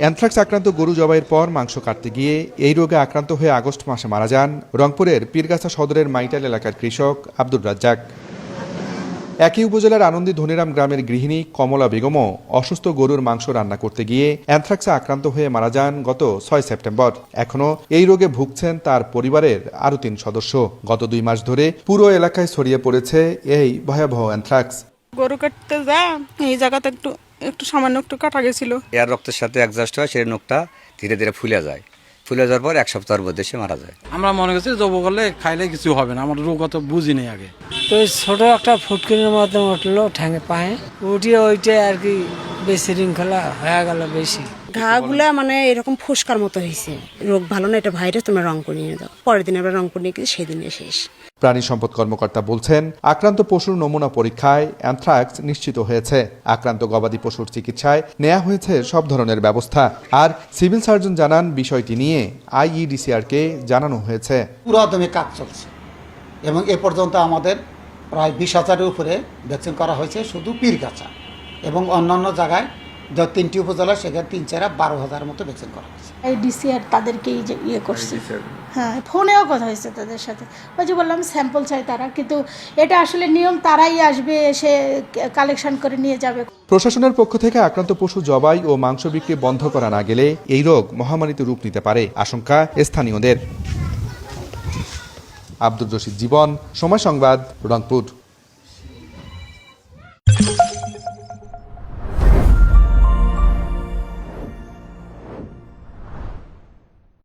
Anthrax আক্রান্ত গরু জবাইয়ের পর মাংস কাটতে গিয়ে এই রোগে আক্রান্ত হয়ে আগস্ট মাসে মারা যান রংপুরের পীরগাছা সদরের মাইটাল এলাকার কৃষক আব্দুর রাজ্জাক। একই উপজেলার আনন্দী ধনিরাম গ্রামের গৃহিণী কমলা বেগমও অসুস্থ গরুর মাংস রান্না করতে গিয়ে অ্যানথ্রাক্সে আক্রান্ত হয়ে মারা যান গত ছয় সেপ্টেম্বর। এখনও এই রোগে ভুগছেন তার পরিবারের আরও তিন সদস্য। গত দুই মাস ধরে পুরো এলাকায় ছড়িয়ে পড়েছে এই ভয়াবহ অ্যানথ্রাক্স। গরু কাটতে যা, এই জায়গাতে একটু একটু সামান্য একটু কাটা গেছিল। এয়ার রক্তের সাথে অ্যাডজাস্ট হয় সেই নখটা ধীরে ধীরে ফুলে যায়। ফুলে যাওয়ার পর এক সপ্তাহের মধ্যে সে মারা যায়। আমরা মনে করছি জব করলে খাইলে কিছু হবে না আমার রোগ অত বুঝি নেই আগে। তো ওই ছোট একটা ফুটকিনের মতো উঠল ঠ্যাঙে পায়ে। উঠিয়ে ওইটাই আর কি বেশি শৃঙ্খলা হয়ে গেল বেশি। ঘাগুলা মানে এরকম ফুসকার মতো হয়েছে রোগ ভালো না এটা ভাইরাস তোমরা রংপুর নিয়ে দাও। পরের দিন আমরা রংপুর নিয়ে গেছি সেদিনে শেষ। প্রাণী সম্পদ কর্মকর্তা বলছেন আক্রান্ত পশুর নমুনা পরীক্ষায় অ্যানথ্রাক্স নিশ্চিত হয়েছে। আক্রান্ত গবাদি পশুর চিকিৎসায় নেওয়া হয়েছে সব ধরনের ব্যবস্থা। আর সিভিল সার্জন জানান বিষয়টি নিয়ে আইইডিসিআরকে জানানো হয়েছে। পুরাদমে কাজ চলছে। এবং এ পর্যন্ত আমাদের প্রায় বিশ হাজারের উপরে ভ্যাকসিন করা হয়েছে শুধু পীরগাছা। এবং অন্যান্য জায়গায় যে তিনটি উপজেলা সেখানে তিন চারা বারো হাজার মতো ভ্যাকসিন করা হয়েছে। এই ডিসিআর তাদেরকেই যে ইয়ে করছে। হ্যাঁ ফোনেও কথা হয়েছে তাদের সাথে। ওই যে বললাম স্যাম্পল চাই তারা কিন্তু এটা আসলে নিয়ম তারাই আসবে এসে কালেকশন করে নিয়ে যাবে। প্রশাসনের পক্ষ থেকে আক্রান্ত পশু জবাই ও মাংস বিক্রি বন্ধ করা না গেলে এই রোগ মহামারীতে রূপ নিতে পারে আশঙ্কা স্থানীয়দের। আব্দুর রশিদ জীবন সময় সংবাদ রংপুর।